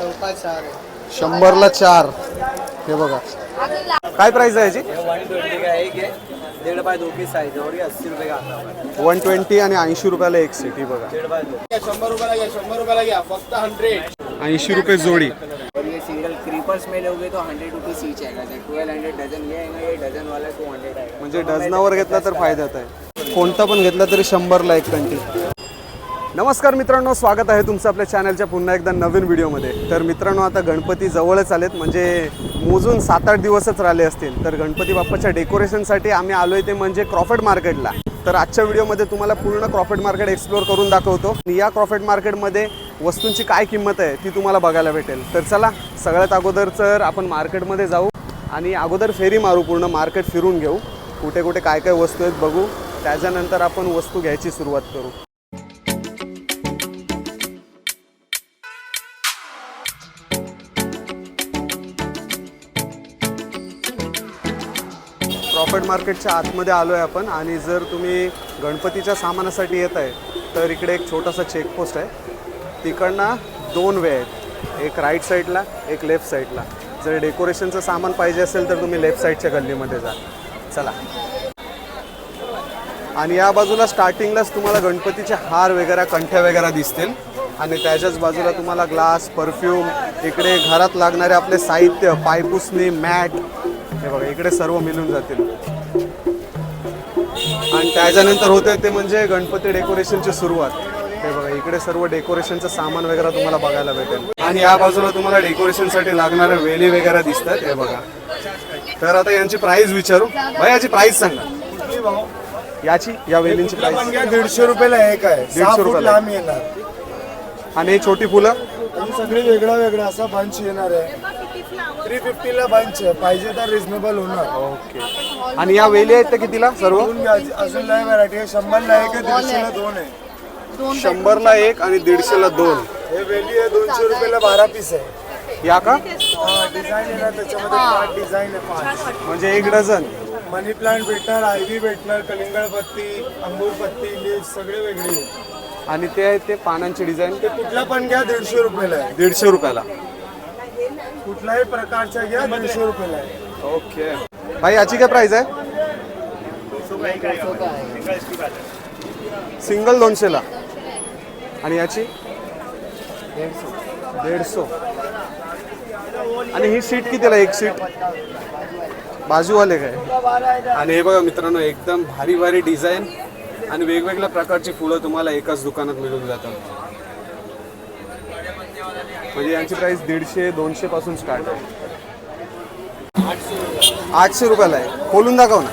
चौका चार शंभरला चार. हे बघा. काय प्राइस आहे याची? वन ट्वेंटी बाय दो की साइज है रुपये आता वन ट्वेंटी आणि ऐंशी रुपयाला एक सीट ही बघा. ऐंशी रुपये जोडी. सिंगल क्रीपर्स में लोगे तो हंड्रेड रुपीज़ ईच आएगा ट्वेल्व हंड्रेड डझन ये आएगा ये डजन वाला टू हंड्रेड आएगा म्हणजे डझनावर घेतला तर फायद्यात आहे. कोणता पण घेतला तरी शंभरला एक कंटी. नमस्कार मित्रांनो स्वागत आहे तुमचं आपल्या चॅनलच्या पुन्हा एकदा नवीन व्हिडिओमध्ये. तर मित्रांनो आता गणपती जवळच आलेत म्हणजे मोजून सात आठ दिवसच राहिले असतील. तर गणपती बाप्पाच्या डेकोरेशनसाठी आम्ही आलो आहे ते म्हणजे क्रॉफर्ड मार्केटला. तर आजच्या व्हिडिओमध्ये तुम्हाला पूर्ण क्रॉफर्ड मार्केट एक्सप्लोअर करून दाखवतो. या क्रॉफर्ड मार्केटमध्ये वस्तूंची काय किंमत आहे ती तुम्हाला बघायला भेटेल. तर चला सगळ्यात अगोदर तर आपण मार्केटमध्ये जाऊ आणि अगोदर फेरी मारू पूर्ण मार्केट फिरून घेऊ. कुठे कुठे काय काय वस्तू आहेत बघू. त्याच्यानंतर आपण वस्तू घ्यायची सुरुवात करू. कापड मार्केटच्या आतमध्ये आलो आहे आपण. आणि जर तुम्ही गणपतीच्या सामानासाठी येत आहे तर इकडे एक छोटासा चेकपोस्ट आहे. तिकडनं दोन वे आहेत. एक राईट साईडला एक लेफ्ट साईडला जर डेकोरेशनचं सामान पाहिजे असेल तर तुम्ही लेफ्ट साईडच्या गल्लीमध्ये जा. चला. आणि या बाजूला स्टार्टिंगलाच तुम्हाला गणपतीचे हार वगैरे कंठ्या वगैरे दिसतील. आणि त्याच्याच बाजूला तुम्हाला ग्लास परफ्यूम इकडे घरात लागणारे आपले साहित्य पायपुसणी मॅट हे बघा इकडे सर्व मिळून जातील. आणि त्याच्यानंतर होते ते म्हणजे गणपती डेकोरेशनची सुरुवात. हे बघा इकडे सर्व डेकोरेशनचं सामान वगैरे तुम्हाला बघायला भेटेल. आणि या बाजूला तुम्हाला डेकोरेशनसाठी लागणाऱ्या वेली वगैरे दिसतात हे बघा. तर आता यांची प्राइस विचारू. भाई याची प्राइस सांगा. याची या वेलींची प्राइस दीडशे रुपयाला एक आहे दीडशे रुपयाला. लांब येणार. आणि छोटी फुलं? सगळी वेगळा वेगळा असा बंच येणार आहे. थ्री फिफ्टीला बंच आहे. पाहिजे तर रिझनेबल होणार. ओके. आणि या वेली आहेत त्या कितीला सर्व? दोन अजून लय व्हरायटी आहे. शंभरला एक आहे दीडशेला दोन आहे. शंभरला एक आणि दीडशेला दोन. हे वेली आहे दोनशे रुपयाला बारा पीस आहे. या का? डिझाईन येणार त्याच्यामध्ये पाच डिझाईन आहे पाच. म्हणजे एक डझन मनी प्लांट भेटणार आयव्ही भेटणार कलिंगड पत्ती अंगूर पत्ती लीफ सगळे वेगळे आहे. आणि ते आहेत ते पानांची डिझाईन ते कुठला पण घ्या दीडशे रुपयाला आहे. दीडशे रुपयाला. कुठल्याही प्रकारच्या घ्या दीडशे रुपयाला आहे. ओके. भाई याची काय प्राइस आहे? सिंगल दोनशेला. आणि याची? दीडशे. आणि ही सीट कितीला एक सीट बाजूवाले काय? आणि हे बघा मित्रांनो एकदम भारी भारी डिझाईन आणि वेगवेगळ्या प्रकारची फुलं तुम्हाला एकाच दुकानात मिळून जातात. म्हणजे यांची प्राइस दीडशे दोनशे पासून स्टार्ट आहे. आठशे रुपयाला आहे. खोलून दाखव ना.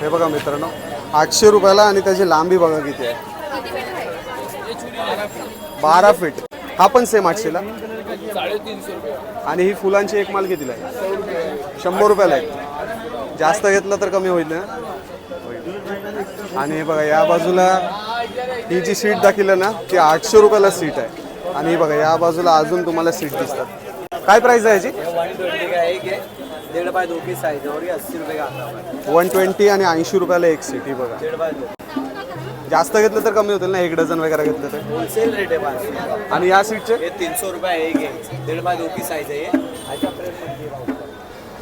हे बघा मित्रांनो आठशे रुपयाला आणि त्याची लांबी बघा किती आहे. बारा फीट हा पण सेम आठशेला. आणि ही फुलांची एक माल कितीला आहे? शंभर रुपयाला आहे. जास्त घेतलं तर कमी होईल ना. आणि हे बघा या बाजूला ही जी सीट दाखिलं ना ती आठशे रुपयाला सीट आहे. आणि ही बघा या बाजूला अजून तुम्हाला सीट दिसतात. काय प्राइस आहे याची? वन ट्वेंटी आणि ऐंशी रुपयाला एक सीट ही बघा. जास्त घेतलं तर कमी होतील ना एक डझन वगैरे घेतलं तर? होलसेल रेट है पाँच. आणि या सीटचे ये तीन सौ रुपये एक बाय दो की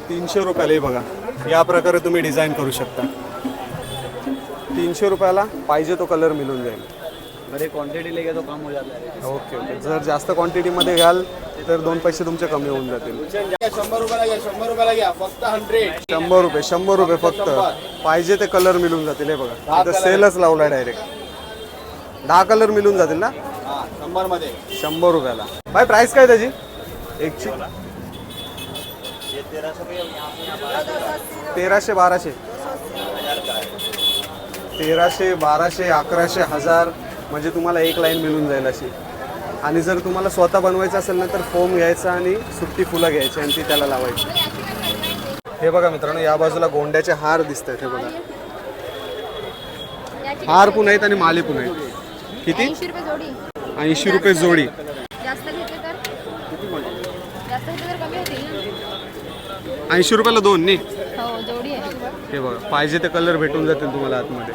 तीनशे रुपयाला हे बघा. या प्रकारे तुम्ही डिझाईन करू शकता. तीनशे रुपयाला पाहिजे तो कलर मिळून जाईल. बड़े क्वांटिटी लेके तो कम हो जाता है ओके ओके. जर जास्त क्वांटिटीमध्ये घ्याल तर दोन पैसे तुमचे कमी होऊन जातील. शंभर रुपयाला घ्या शंभर रुपयाला घ्या फक्त हंड्रेड शंभर रुपये शंभर रुपये फक्त. पाहिजे ते कलर मिळून जातील हे बघा. इथं सेलच लावला डायरेक्ट दहा कलर मिळून जातील ना? हा शंभरमध्ये. शंभर रुपयाला. बाय प्राइस काय त्याची? एकची तेराशे बाराशे. तेराशे बाराशे अकराशे हजार. म्हणजे तुम्हाला एक लाईन मिळून जाईल अशी. आणि जर तुम्हाला स्वतः बनवायचं असेल ना तर फोम घ्यायचा आणि सुट्टी फुलं घ्यायची आणि ती त्याला लावायची. हे बघा मित्रांनो या बाजूला गोंड्याचे हार दिसत आहेत हे बघा. हार पण आहेत आणि माले पण आहेत. किती? ऐंशी रुपये जोडी. ऐंशी ना? रुपयाला दोन नाही हो हे बघा पाहिजे ते कलर भेटून जातील तुम्हाला आतमध्ये.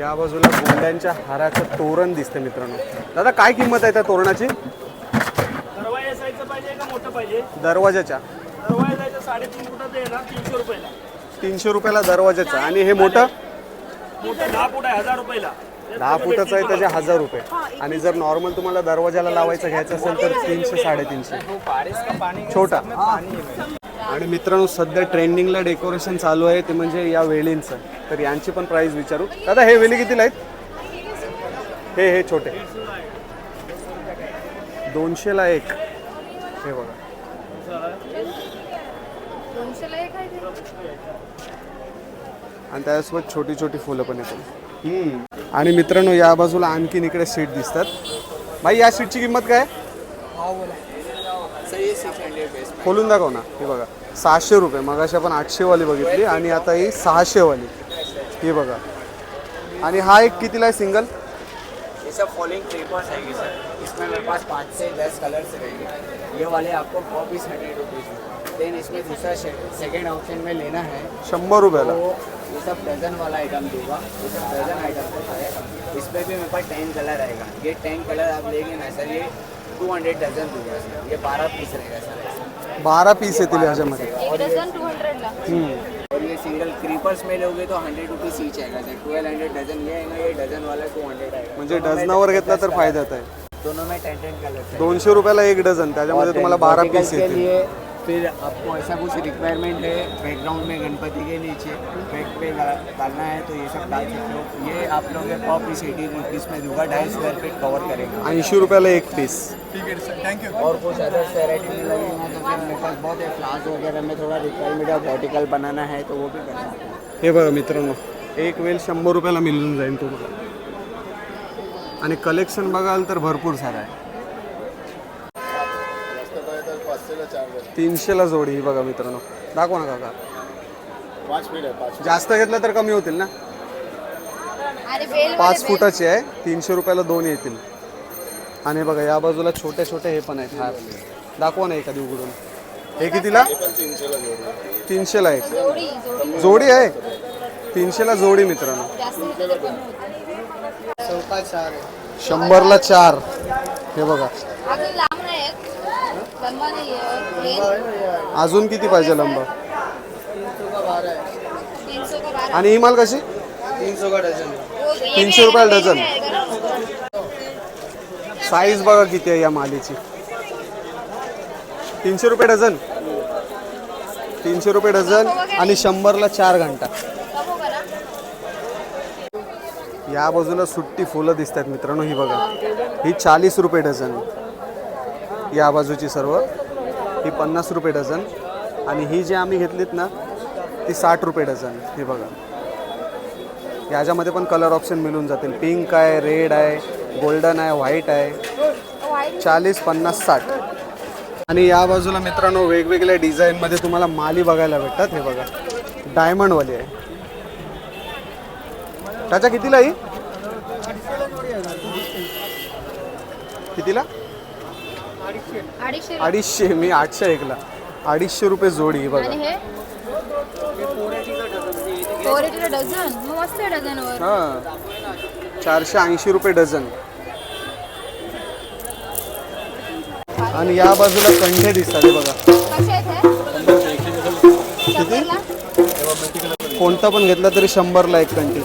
या बाजूला गोंड्यांच्या हाराचं तोरण दिसते मित्रांनो. दादा काय किंमत आहे त्या तोरणाची? दरवाजाच्या. तीनशे रुपयाला. दरवाजाचं. आणि हे मोठं? दहा फुटाचं आहे त्याचे हजार रुपये. आणि जर नॉर्मल तुम्हाला दरवाजाला लावायचं घ्यायचं असेल तर तीनशे साडेतीनशे. छोटा. आणि मित्रांनो सध्या ट्रेंडिंगला डेकोरेशन चालू आहे ते म्हणजे या वेलींचं तर यांची पण प्राइस विचारू. दादा हे वेली कितीला आहेत? हे हे छोटे. दोनशेला एक. हे बघा. आणि त्यासोबत छोटी छोटी फुलं पण येतात आणि मित्रांनो या बाजूला आणखीन इकडे सीट दिसतात. भाई या सीटची किंमत काय? खोलून दाखव ना. हे बघा. सहाशे रुपये. मग पण आपण आठशेवाली बघितली आणि आता ही सहाशेवाली. ही बघा. आणि हा एक कितीला आहे सिंगल? ये सब फॉलोइंग क्रीपर्स आएँगे सर इसमें मेरे पास पाँच से दस कलर्स रहेंगे. ये वाले आपको पीस हंड्रेड रुपीज़ देन इसमें दूसरा सेकेंड ऑप्शन में लेना है. शंभर रुपयाला. तो ये सब डजन वाला आइटम दूँगा. ये सब डजन आइटम होता है. इसमें भी मेरे पास टेन कलर आएगा. ये टेन कलर आप लेंगे ना सर ये टू हंड्रेड डजन दूँगा सर ये बारह पीस रहेगा सर ऐसा। बारा पीस येतील ह्याच्यामध्ये डझन सिंगल क्रीपर्स में लोगे तो hundred rupees each sir twelve hundred dozen ये डजन वाला टू हंड्रेड आएगा। म्हणजे डझनावर 10 घेतला तर फायद्यात आहे. दोनों में टेन टेन कलर दोनशे रुपयाला एक डझन त्याच्यामध्ये तुम्हाला बारा पीस येतील. फिर आपको ऐसा कुछ रिक्वायरमेंट है बैकग्राउंड में गणपति के नीचे बैक पे डालना है तो ये सब डाल सकते हो। ये आप लोग पर पीस एटी रुपीज़ में दूंगा ढाई स्क्वायर फीट कवर करेगा ऐंशी रुपयाला एक पीस और कुछ अदर वेराइटी में लगेगा तो फिर मेरे पास बहुत है फ्लावर्स वगैरह में थोड़ा रिक्वायरमेंट है वर्टिकल बनाना है तो वो भी कर सकते हैं। हे बघा मित्रांनो एक वेल शंभर रुपयाला मिळून जाईल तुम्हाला. आणि कलेक्शन बघाल तर भरपूर सारं आहे. तीनशेला जोडी ही बघा मित्रांनो. दाखवा ना काका. पाच फीट आहे पाच जास्त घेतलं तर कमी होतील ना? पाच फुटाची आहे तीनशे रुपयाला दोन येतील. आणि बघा या बाजूला छोटे छोटे हे पण आहेत हार दाखवा ना एखादी उघडून. हे कितीला? तीनशेला एक जोडी जोडी. जोडी आहे? तीनशेला जोडी मित्रांनो. जास्त घेतलं तर कमी होते शंभरला चार. हे बघा अजून लांब नाही आहेत लंबा नाही आहे प्लेन अजून किती पाहिजे लंब? तीनशे का बारा? आणि ही माल कशी? तीनशे रुपयाला आहे, डझन. साईज बघा किती आहे या मालीची. तीनशे रुपये डझन. तीनशे रुपये डझन आणि शंभरला चार घंटा. या बाजूला सुट्टी फुलं दिसत आहेत मित्रांनो ही बघा. ही चाळीस रुपये डझन. या बाजूची सर्व. ही पन्नास रुपये डझन. आणि ही जी आम्ही घेतलीत ना ती साठ रुपये डझन. हे बघा. याच्यामध्ये पण कलर ऑप्शन मिळून जातील. पिंक आहे रेड आहे गोल्डन आहे व्हाईट आहे. चाळीस पन्नास साठ. आणि या बाजूला मित्रांनो वेगवेगळ्या डिझाईनमध्ये तुम्हाला माली बघायला भेटतात. हे बघा. डायमंडवाली आहे. त्याच्या कितीला ही? कितीला? अडीचशे. अडीचशे मी आठशे ऐकला. अडीचशे रुपये जोडी ही बघा. आणि हे? फोर एटीला डझन. मग मस्त आहे डझनवर. हां. चारशे ऐंशी रुपये डझन. आणि या बाजूला कंठे दिसतात हे बघा. कसे आहेत हे? शंभरला? कोणता पण घेतला तरी शंभरला एक कंटी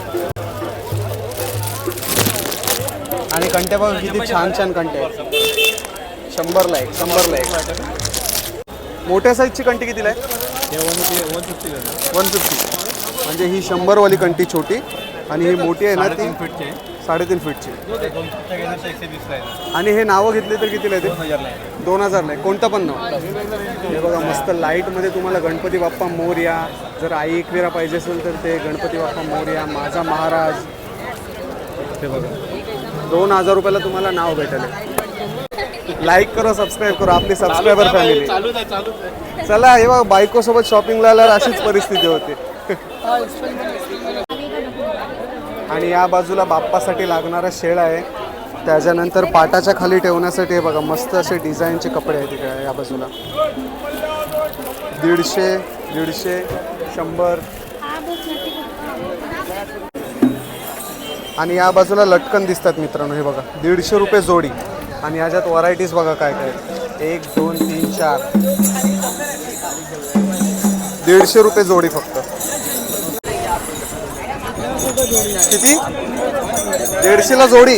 आणि कंट्या बघा किती छान छान कंटे आहेत. शंभरला एक शंभरला एक. मोठ्या साईजची कंटी कितीला आहे? वन फिफ्टी म्हणजे ही शंभरवाली कंटी छोटी आणि ही मोठी आहे ना ती साडेतीन फीटची आणि हे नावं घेतली तर कितीला येते दोन हजारला आहे. कोणतं पण नाव. हे बघा मस्त लाईटमध्ये तुम्हाला गणपती बाप्पा मोरया. जर आई एकविरा पाहिजे असेल तर ते गणपती बाप्पा मोरया माझा महाराज. हे बघा. दोन हजार रुपयाला तुम्हाला नाव भेटेल. लाईक करा सबस्क्राईब करा आपली सबस्क्रायबर फॅमिली चला हे बघा बायकोसोबत शॉपिंगला आल्यावर अशीच परिस्थिती होते. आणि या बाजूला बाप्पासाठी लागणारा शेळ आहे. त्याच्यानंतर पाटाच्या खाली ठेवण्यासाठी हे बघा मस्त असे डिझाईनचे कपडे आहेत तिकडे या बाजूला. दीडशे दीडशे शंभर. आणि या बाजूला लटकन दिसतात मित्रांनो हे बघा दीडशे रुपये जोडी. आणि याच्यात व्हरायटीज बघा काय काय. एक दोन तीन चार. दीडशे रुपये जोडी फक्त. किती? दीडशेला जोडी?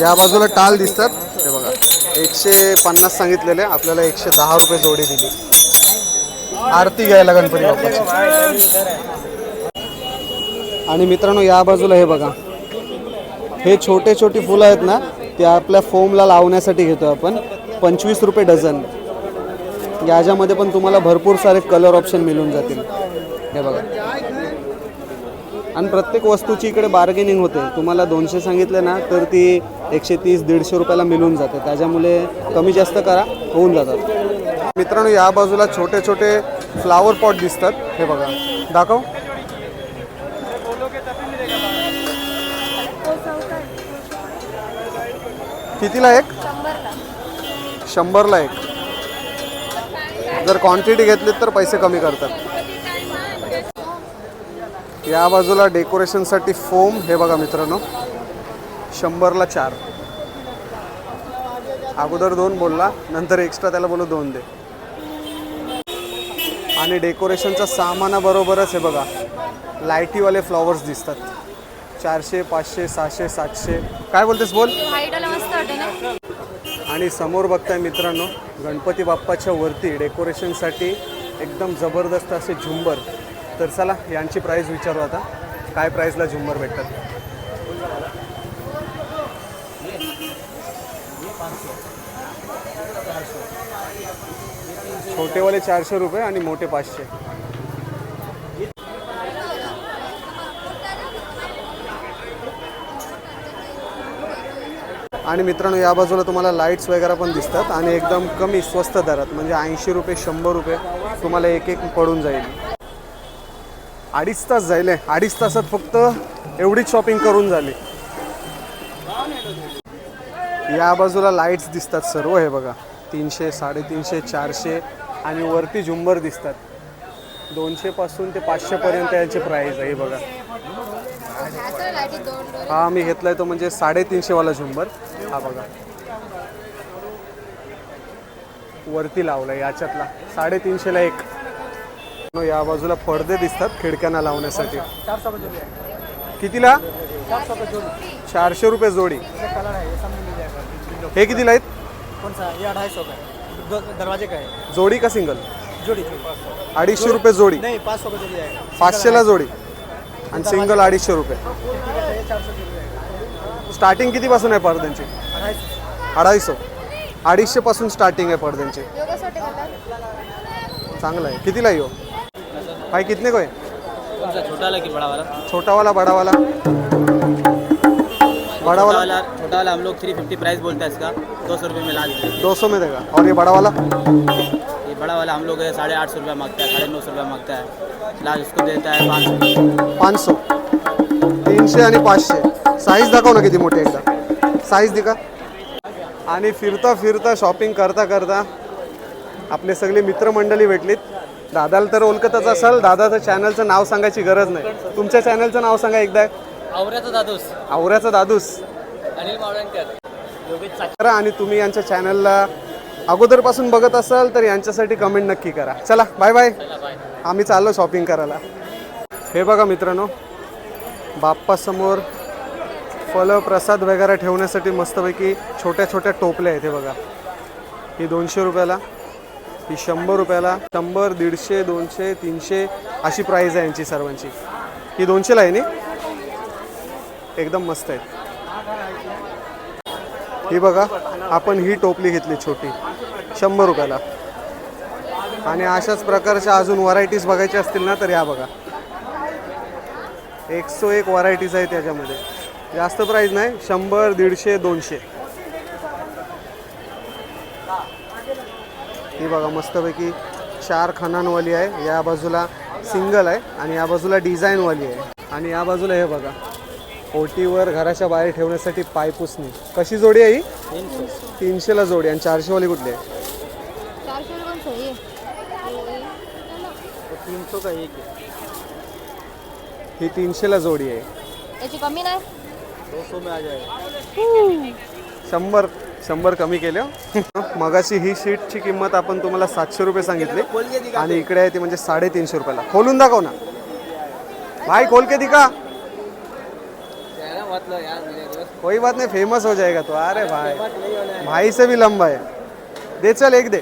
या बाजूला टाल दिसतात. हे बघा. एकशे पन्नास सांगितलेले. आपल्याला एकशे दहा रुपये जोडी दिली. आरती घ्यायला गणपती बाप्पाची. आणि मित्रांनो या बाजूला हे बघा. हे छोटे छोटी फुलं आहेत ना ते आपल्या फोमला लावण्यासाठी घेतो आपण. पंचवीस रुपये डझन. याच्यामध्ये पण तुम्हाला भरपूर सारे कलर ऑप्शन मिळून जातील. हे बघा. आणि प्रत्येक वस्तूची इकडे बार्गेनिंग होते. तुम्हाला दोनशे सांगितले ना तर ती एकशे तीस दीडशे रुपयाला मिळून जाते. त्याच्यामुळे कमी जास्त करा होऊन जातात. मित्रांनो या बाजूला छोटे छोटे फ्लावर पॉट दिसतात. हे बघा. दाखव. कितीला एक? शंभरला एक. जर क्वांटिटी घेतलीत तर पैसे कमी करतात. या बाजूला डेकोरेशनसाठी फोम हे बघा मित्रांनो. शंभरला चार. अगोदर दोन बोलला नंतर एक्स्ट्रा त्याला बोलू दोन दे. आणि डेकोरेशनच्या सामानाबरोबरच हे बघा लाईटीवाले फ्लॉवर्स दिसतात. चारशे पाचशे सहाशे सातशे. काय बोलतेस बोल? आणि समोर बघताय मित्रांनो गणपती बाप्पाच्या वरती डेकोरेशनसाठी एकदम जबरदस्त असे झुंबर. तर चला यांची प्राईस विचारू आता. काय प्राईसला झुंबर भेटतात? छोटेवाले चारशे रुपये आणि मोठे पाचशे. आणि मित्रांनो या बाजूला तुम्हाला लाईट्स वगैरे पण दिसतात आणि एकदम कमी स्वस्त दरात म्हणजे ऐंशी रुपये शंभर रुपये तुम्हाला एक एक पडून जाईल. अडीच तास जाईल. अडीच तासात फक्त एवढीच शॉपिंग करून झाली. या बाजूला लाईट्स दिसतात सर्व हे बघा. तीनशे साडेतीनशे चारशे आणि वरती झुंबर दिसतात. दोनशेपासून ते पाचशेपर्यंत यांची प्राईस आहे बघा. हा मी घेतलाय तो म्हणजे साडेतीनशेवाला झुंबर. हा बघा. वरती लावला याच्यातला. साडेतीनशेला एक. नो, या बाजूला पडदे दिसतात खिडक्यांना लावण्यासाठी. कितीला? चारशे रुपये जोडी. हे कितीला आहेत? है है जोडी का सिंगल? जोड़ी अडीचशे रुपये जोडी. पाचशेला जोडी. आणि सिंगल अडीचशे रुपये. स्टार्टिंग कितीपासून आहे पडद्यांची? अडाईसो अडीचशे पासून स्टार्टिंग आहे पडद्यांची. चांगला आहे. कितीला येऊ भाई कितने को है कौन सा छोटा वाला कि बड़ा वाला छोटा वाला बड़ा वाला बड़ा छोटा वाला हम लोग थ्री फिफ्टी प्राइस बोलते हैं इसका। दो सौ रुपये में ला हैं दो सौ में देगा। और ये बड़ा वाला ये बड़ा वाला हम लोग साढ़े आठ सौ रुपया मांगता है साढ़े नौ सौ रुपया मांगता है। लास्ट उसको देता है पाँच सौ। पाच सौ। तीनशे आणि पाचशे साईज दाखव ना किती मोठी एकदा. साईज दिका आणि फिरता फिरता शॉपिंग करता करता आपले सगळे मित्रमंडळी भेटलीत. दादाला तर ओळखतच असाल दादाचं चॅनलचं नाव सांगायची गरज नाही. तुमच्या चॅनलचं नाव सांगा एकदा. आवऱ्याचा दादूस. आवऱ्याचा दादूस. अनिल मावळणकर योगेश करा आणि तुम्ही यांच्या चॅनलला अगोदरपासून बघत असाल तर यांच्यासाठी कमेंट नक्की करा. चला बाय बाय आम्ही चाललो शॉपिंग करायला. हे बघा मित्रांनो बाप्पासमोर फलं प्रसाद वगैरे ठेवण्यासाठी मस्तपैकी छोट्या छोट्या टोपल्या आहेत हे बघा. ही दोनशे रुपयाला ही शंभर रुपयाला शंभर दीडशे दोनशे तीनशे अशी प्राईज आहे यांची सर्वांची. ही दोनशेला आहे नी? एकदम मस्त आहे ही बघा आपण ही टोपली घेतली छोटी शंभर रुपयाला. आणि अशाच प्रकारच्या अजून व्हरायटीज बघायच्या असतील ना तर या बघा. एकशे एक व्हरायटीज आहे त्याच्यामध्ये जास्त प्राईज नाही शंभर दीडशे दोनशे. ही बघा मस्तपैकी चार खणांवाली आहे. या बाजूला सिंगल आहे आणि या बाजूला डिझाईनवाली आहे. आणि या बाजूला हे बघा ओटीवर घराच्या बाहेर ठेवण्यासाठी पायपुसणी कशी जोडी आहे ही? तीनशेला जोडी आणि चारशेवाली कुठली आहे? है तीनशेला जोडी आहे. कमी नाही? शंभर शंभर कमी केले हो. मगाशी ही शीटची किंमत आपण तुम्हाला सातशे रुपये सांगितली. आणि इकडे आहे ती म्हणजे साडेतीनशे रुपयाला. खोलून दाखव ना. भाई खोल के दिखा. कोई बात नहीं फेमस हो जाएगा तो. अरे भाई. भाई से भी लंबा है. दे चल एक दे.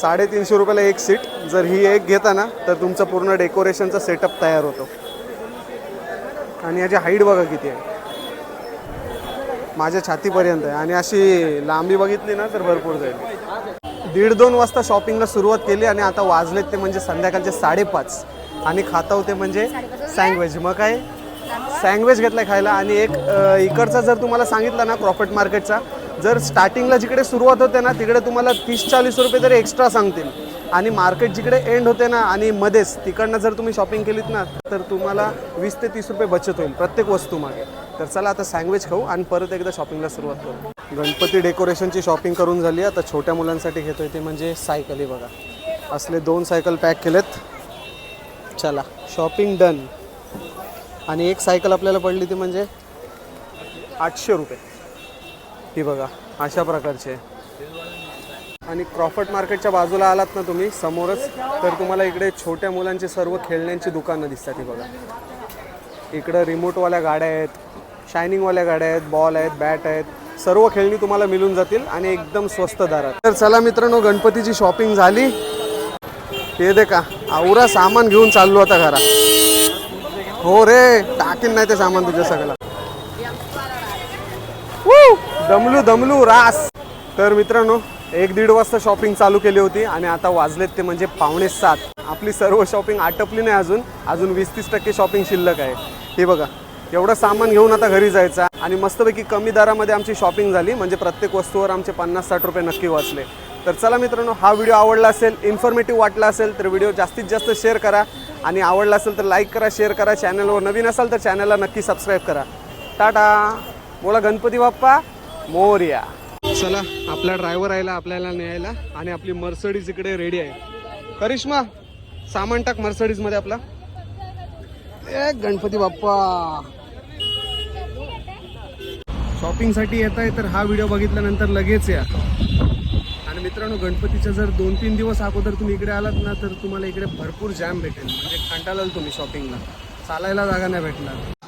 साडेतीनशे रुपयाला एक सीट. जर ही एक घेता ना तर तुमचं पूर्ण डेकोरेशनचा सेटअप तयार होतो. आणि याची हाईट बघा किती आहे. माझ्या छातीपर्यंत आहे. आणि अशी लांबी बघितली ना तर भरपूर जाईल. दीड दोन वाजता शॉपिंगला सुरुवात केली आणि आता वाजलेत ते म्हणजे संध्याकाळचे साडेपाच. आणि खाता होते म्हणजे सँडविच मग काय? सँडविच घेतलाय खायला. आणि एक इकडचा जर तुम्हाला सांगितलं ना प्रॉफिट मार्केटचा जर स्टार्टिंगला जिकडे सुरुवात होते ना तिकडे तुम्हाला तीस चाळीस रुपये तरी एक्स्ट्रा सांगतील. आणि मार्केट जिकडे एंड होते ना आणि मध्येच तिकडनं जर तुम्ही शॉपिंग केलीत ना तर तुम्हाला वीस ते तीस रुपये बचत होईल प्रत्येक वस्तू मागे. तर चला आता सँडविच खाऊ आणि परत एकदा शॉपिंगला सुरुवात करू. गणपती डेकोरेशनची शॉपिंग करून झाली आता छोट्या मुलांसाठी घेतोय ते म्हणजे सायकली बघा. असले दोन सायकल पॅक केलेत. चला शॉपिंग डन आणि एक सायकल आपल्याला पडली ती म्हणजे आठशे रुपये. ही बघा अशा प्रकारचे. आहे आणि क्रॉफर्ट मार्केटच्या बाजूला आलात ना तुम्ही समोरच तर तुम्हाला इकडे छोट्या मुलांची सर्व खेळण्यांची दुकानं दिसतात ही बघा. इकडं रिमोटवाल्या गाड्या आहेत शायनिंगवाल्या गाड्या आहेत बॉल आहेत बॅट आहेत सर्व खेळणी तुम्हाला मिळून जातील आणि एकदम स्वस्त दारात. तर चला मित्रांनो गणपतीची शॉपिंग झाली. हे दे का आवरा सामान घेऊन चाललो आता घरा. हो रे टाकीन नाही ते सामान तुझ्या सगळं. दमलू दमलू रास. तर मित्रांनो एक दीड वाजता शॉपिंग चालू केली होती आणि आता वाजलेत ते म्हणजे पावणे सात. आपली सर्व शॉपिंग आटपली नाही अजून. अजून वीस तीस टक्के शॉपिंग शिल्लक आहे. हे बघा एवढं सामान घेऊन आता घरी जायचं आणि मस्तपैकी कमी दरामध्ये आमची शॉपिंग झाली. म्हणजे प्रत्येक वस्तूवर आमचे पन्नास साठ रुपये नक्की वाचले. तर चला मित्रांनो हा व्हिडिओ आवडला असेल इन्फॉर्मेटिव्ह वाटला असेल तर व्हिडिओ जास्तीत जास्त शेअर करा. आणि आवडला असेल तर लाईक करा शेअर करा. चॅनलवर नवीन असाल तर चॅनलला नक्की सबस्क्राईब करा. टाटा. बोला गणपती बाप्पा मोर्या. चला आपला ड्रायव्हर आयला आपल्याला न्यायला आणि आपली मर्सडीज इकडे रेडी आहे. करिश्मा सामान टाक मर्सडीजमध्ये आपला. ए गणपती बाप्पा. शॉपिंगसाठी येत आहे तर हा व्हिडिओ बघितल्यानंतर लगेच या. आणि मित्रांनो गणपतीच्या जर दोन तीन दिवस अगोदर तुम्ही इकडे आलात ना तर तुम्हाला इकडे भरपूर जॅम भेटेल. म्हणजे कंटाळाल तुम्ही शॉपिंगला चालायला जागा नाही भेटणार.